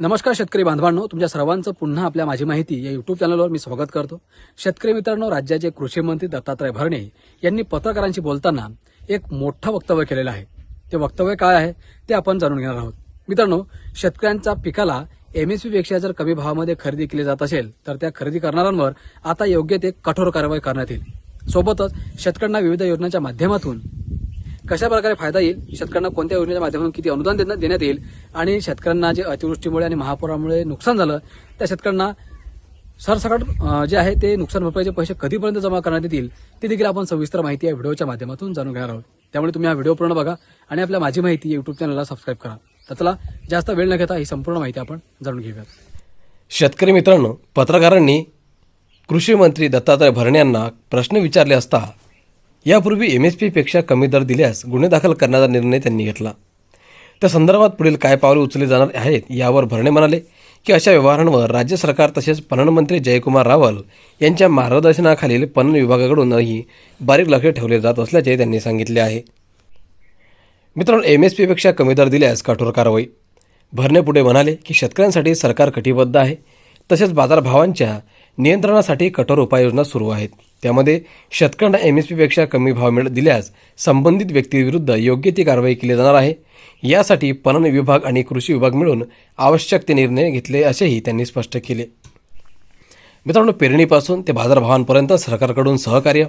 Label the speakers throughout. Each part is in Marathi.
Speaker 1: नमस्कार शेतकरी बांधवांनो तुमच्या सर्वांचं पुन्हा आपल्या माझी माहिती या युट्यूब चॅनलवर मी स्वागत करतो. शेतकरी मित्रांनो राज्याचे कृषी मंत्री दत्तात्रय भरणे यांनी पत्रकारांशी बोलताना एक मोठं वक्तव्य केलेलं आहे. ते वक्तव्य काय आहे ते आपण जाणून घेणार आहोत. मित्रांनो शेतकऱ्यांच्या पिकाला एमएसपी पेक्षा जर कमी भावामध्ये खरेदी केली जात असेल तर त्या खरेदी करणाऱ्यांवर आता योग्य ते कठोर कारवाई करण्यात येईल. सोबतच शेतकऱ्यांना विविध योजनांच्या माध्यमातून कशा प्रकारे फायदा येईल? शेतकऱ्यांना कोणत्या योजनेच्या माध्यमातून किती अनुदान देण्यात देण्यात येईल? आणि शेतकऱ्यांना जे अतिवृष्टीमुळे आणि महापुरामुळे नुकसान झालं त्या शेतकऱ्यांना सरसकट जे आहे ते नुकसान भरपाईचे पैसे कधीपर्यंत जमा करण्यात येतील ते देखील आपण सविस्तर माहिती या व्हिडिओच्या माध्यमातून जाणून घेणार आहोत. त्यामुळे तुम्ही हा व्हिडिओ पूर्ण बघा आणि आपल्या माझी माहिती युट्यूब चॅनलला सबस्क्राईब करा. तर चला जास्त वेळ न घेता ही संपूर्ण माहिती आपण जाणून घेऊयात.
Speaker 2: शेतकरी मित्रांनो पत्रकारांनी कृषी मंत्री दत्तात्रय भरणे यांना प्रश्न विचारले असता यापूर्वी एम एस पीपेक्षा कमी दर दिल्यास गुन्हे दाखल करण्याचा निर्णय त्यांनी घेतला. त्या संदर्भात पुढील काय पावले उचलले जाणार आहेत यावर भरणे म्हणाले की अशा व्यवहारांवर राज्य सरकार तसेच पणनमंत्री जयकुमार रावल यांच्या मार्गदर्शनाखालील पणन विभागाकडूनही बारीक लक्ष ठेवले जात असल्याचे त्यांनी सांगितले आहे. मित्रांनो एम एस पीपेक्षा कमी दर दिल्यास कठोर कारवाई. भरणे पुढे म्हणाले की शेतकऱ्यांसाठी सरकार कटिबद्ध आहे. तसेच बाजारभावांच्या नियंत्रणासाठी कठोर उपाययोजना सुरू आहेत. त्यामध्ये शेतकऱ्यांना एम एस पीपेक्षा कमी भाव मिळ दिल्यास संबंधित व्यक्तीविरुद्ध योग्य ती कारवाई केली जाणार आहे. यासाठी पणन विभाग आणि कृषी विभाग मिळून आवश्यक ते निर्णय घेतले असेही त्यांनी स्पष्ट केले. मित्रांनो पेरणीपासून ते बाजारभावांपर्यंत सरकारकडून सहकार्य.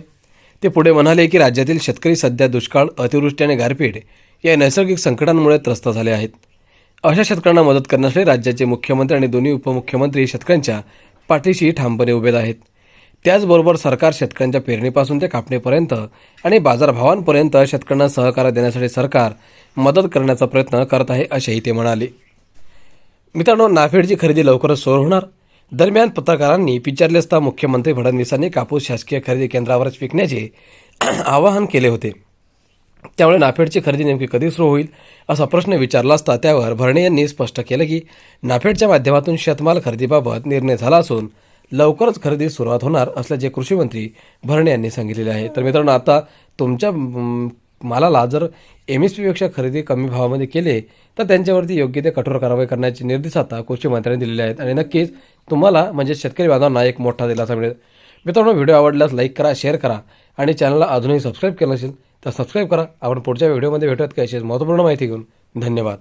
Speaker 2: ते पुढे म्हणाले की राज्यातील शेतकरी सध्या दुष्काळ अतिवृष्टी आणि गारपीट या नैसर्गिक संकटांमुळे त्रस्त झाले आहेत. अशा शेतकऱ्यांना मदत करण्यासाठी राज्याचे मुख्यमंत्री आणि दोन्ही उपमुख्यमंत्री शेतकऱ्यांच्या पाठीशी ठामपणे उभे आहेत. त्याचबरोबर सरकार शेतकऱ्यांच्या पेरणीपासून ते कापणीपर्यंत आणि बाजारभावांपर्यंत शेतकऱ्यांना सहकार्य देण्यासाठी सरकार मदत करण्याचा प्रयत्न करत आहे असेही ते म्हणाले. मित्रांनो नाफेडची खरेदी लवकरच सुरू होणार. दरम्यान पत्रकारांनी विचारले असता मुख्यमंत्री फडणवीसांनी कापूस शासकीय खरेदी केंद्रावरच विकण्याचे आवाहन केले होते. त्यामुळे नाफेडची खरेदी नेमकी कधी सुरू होईल असा प्रश्न विचारला असता त्यावर भरणे यांनी स्पष्ट केलं की नाफेडच्या माध्यमातून शेतमाल खरेदीबाबत निर्णय झाला असून लवकरच खरेदी सुरुवात होणार असल्याचे कृषी मंत्री भरणे यांनी सांगितलेले आहे. तर मित्रांनो आता तुमच्या मालाला जर एम एस पीपेक्षा खरेदी कमी भावामध्ये केले तर त्यांच्यावरती योग्य ते कठोर कारवाई करण्याचे निर्देश आता कृषी मंत्र्यांनी दिलेले आहेत. आणि नक्कीच तुम्हाला म्हणजे शेतकरी बांधवांना एक मोठा दिलासा मिळेल. मित्रांनो व्हिडिओ आवडल्यास लाईक करा शेअर करा आणि चॅनलला अजूनही सबस्क्राईब केलं असेल तर सबस्क्राईब करा. आपण पुढच्या व्हिडिओमध्ये भेटूयात काही अशीच महत्त्वपूर्ण माहिती घेऊन. धन्यवाद.